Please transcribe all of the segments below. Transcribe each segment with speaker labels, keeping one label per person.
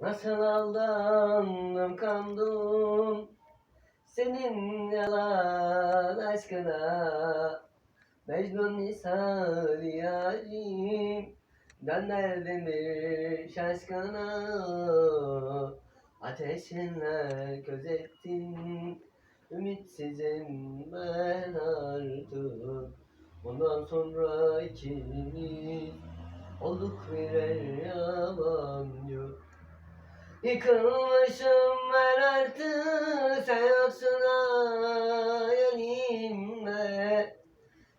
Speaker 1: Nasıl aldandım kandım Senin yalan aşkına. Mecnun misali yarim Dönerdim bir şaşkına. Ateşinle gözettin Ümitsizim ben artık. Bundan sonra ikimiz Olduk birer yabancı Yıkılmışım ben artık Sen yoksun hayalimde.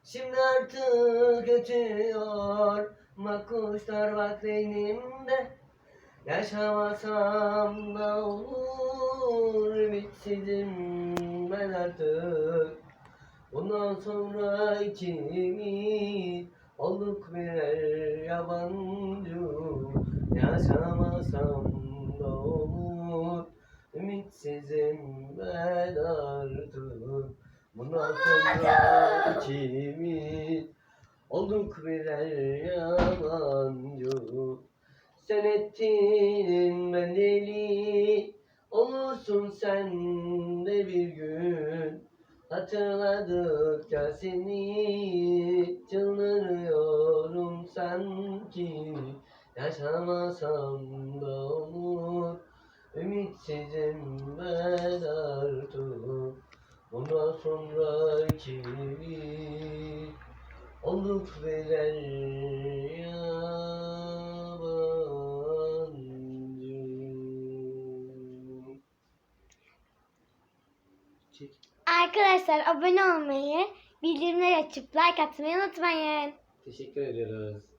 Speaker 1: Şimdi artık ötüyor Makuşlar bak beynimde Yaşamasam da olur Ümitsizim ben artık. Bundan sonra ikimiz Olduk birer yabancı. Yaşamasam olur. Ümitsizim ben artık Bundan sonra ikimiz Olduk birer yabancı Sen ettin ben deli Olursun sen de bir gün. Hatırladıkça seni. Çıldırıyorum sanki Yaşamasam da olur Ümitsizim ben artık Bundan sonra ikimiz Olduk birer yabancı.
Speaker 2: Arkadaşlar abone olmayı, bildirimleri açıp like atmayı unutmayın.
Speaker 1: Teşekkür ediyoruz.